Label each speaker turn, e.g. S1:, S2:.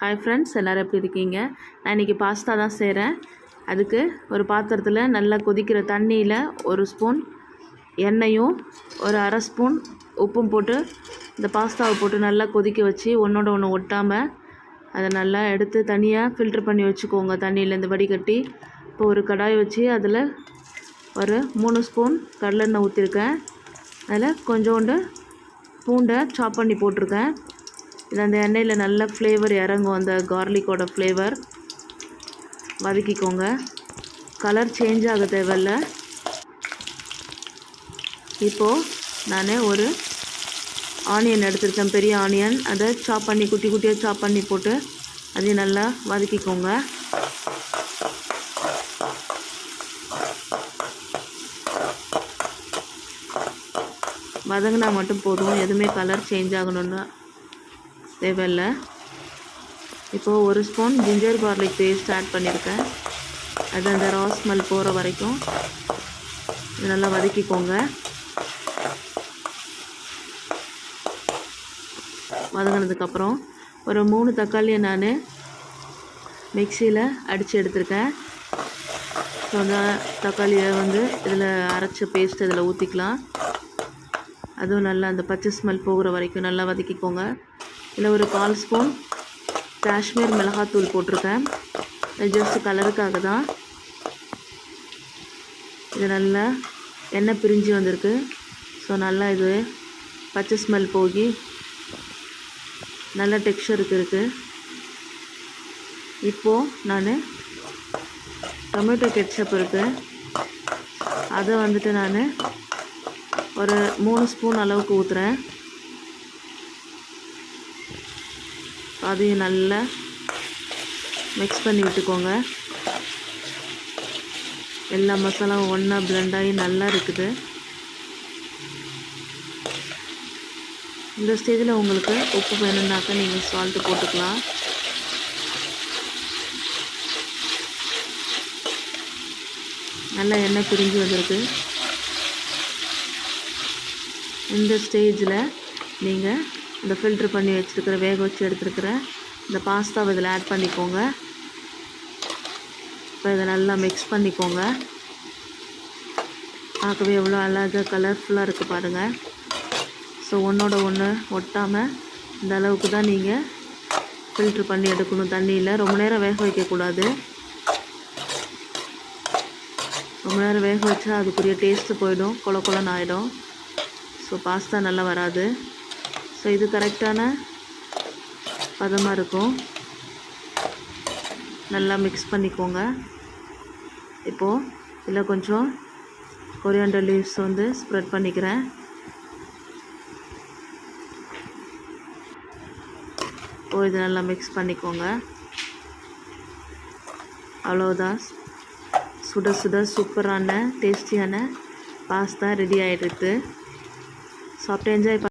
S1: Hi friends எல்லோரும் எப்படி இருக்கீங்க? நான் இன்றைக்கி பாஸ்தா தான் செய்கிறேன் அதுக்கு ஒரு பாத்திரத்தில் நல்லா கொதிக்கிற தண்ணியில் ஒரு ஸ்பூன் எண்ணெயும் ஒரு அரை ஸ்பூன் உப்பும் போட்டு இந்த பாஸ்தாவை போட்டு நல்லா கொதிக்க வச்சு ஒன்றோட ஒன்று ஒட்டாமல் அதை நல்லா எடுத்து தனியாக ஃபில்ட்ரு பண்ணி வச்சுக்கோங்க. தண்ணியிலேருந்து வடிகட்டி இப்போ ஒரு கடாய் வச்சு அதில் ஒரு மூணு ஸ்பூன் கடலெண்ணெய் ஊற்றிருக்கேன் அதில் கொஞ்சோண்டு பூண்டை சாப் பண்ணி போட்டிருக்கேன். இது அந்த எண்ணெயில் நல்ல ஃப்ளேவர் இறங்கும். அந்த கார்லிக்கோட ஃப்ளேவர் வதக்கிக்கோங்க. கலர் சேஞ்ச் ஆக தேவையில்ல. இப்போது நான் ஒரு ஆனியன் எடுத்திருக்கேன். பெரிய ஆனியன் அதை சாப் பண்ணி குட்டி குட்டியாக சாப் பண்ணி போட்டு அதையும் நல்லா வதக்கிக்கோங்க. வதங்கினா மட்டும் போதும். எதுவுமே கலர் சேஞ்ச் ஆகணுன்னு தேவையில்லை. இப்போது ஒரு spoon ginger garlic paste add பண்ணியிருக்கேன். அது அந்த ரா ஸ்மெல் போகிற வரைக்கும். நல்லா வதக்கிக்கோங்க. வதங்கினதுக்கப்புறம் ஒரு மூணு தக்காளியை நான் மிக்சியில் அடித்து எடுத்திருக்கேன். ஸோ அந்த தக்காளியை வந்து இதில் அரைச்ச பேஸ்ட் இதில் ஊற்றிக்கலாம் அதுவும் நல்லா அந்த பச்சை ஸ்மெல் போகிற வரைக்கும் நல்லா வதக்கிக்கோங்க. இதில் ஒரு கால் ஸ்பூன் காஷ்மீர் மிளகாத்தூள் போட்டிருக்கேன். இது ஜஸ்ட் கலருக்காக தான். இது நல்லா எண்ணெய் பிரிஞ்சு வந்திருக்கு. ஸோ நல்லா இது பச்சை ஸ்மெல் போகி நல்ல டெக்ஸ்டருக்கு இருக்குது இப்போது நான் டொமேட்டோ கெட்சப் இருக்குது அதை வந்துட்டு நான் ஒரு மூணு ஸ்பூன் அளவுக்கு ஊற்றுறேன் அதையும் நல்லா மிக்ஸ் பண்ணி விட்டுக்கோங்க. எல்லா மசாலாவும் ஒன்றா பிளெண்ட் ஆகி நல்லா இருக்குது. இந்த ஸ்டேஜில் உங்களுக்கு உப்பு வேணும்னாக்கா நீங்கள் சால்ட்டு போட்டுக்கலாம். நல்லா எண்ணெய் பிரிஞ்சு வந்திருக்கு. இந்த ஸ்டேஜில் நீங்கள் இந்த ஃபில்ட்ரு பண்ணி வச்சுருக்கிற வேக வச்சு எடுத்துருக்கிற இந்த பாஸ்தாவை இதில் ஆட் பண்ணிக்கோங்க. இப்போ இதை நல்லா மிக்ஸ் பண்ணிக்கோங்க. பார்க்கவே எவ்வளோ அழகாக கலர்ஃபுல்லாக இருக்குது பாருங்கள் ஸோ ஒன்றோட ஒன்று ஒட்டாமல் இந்த அளவுக்கு தான் நீங்கள் ஃபில்ட்ரு பண்ணி எடுக்கணும் தண்ணியில். ரொம்ப நேரம் வேக வைக்கக்கூடாது. ரொம்ப நேரம் வேக வச்சா அதுக்குரிய டேஸ்ட்டு போயிடும். கொல கொலன்னு ஆகிடும் ஸோ பாஸ்தா நல்லா வராது. ஸோ இது கரெக்டான பதமாக இருக்கும். நல்லா மிக்ஸ் பண்ணிக்கோங்க. இப்போது இதில் கொஞ்சம் கொரியாண்டர் லீவ்ஸ் வந்து ஸ்ப்ரெட் பண்ணிக்கிறேன். இப்போ இது நல்லா மிக்ஸ் பண்ணிக்கோங்க. அவ்வளோதான் சுட சுட சூப்பரான டேஸ்டியான பாஸ்தா ரெடி ஆகிடுது சாப்பிட்டு என்ஜாய்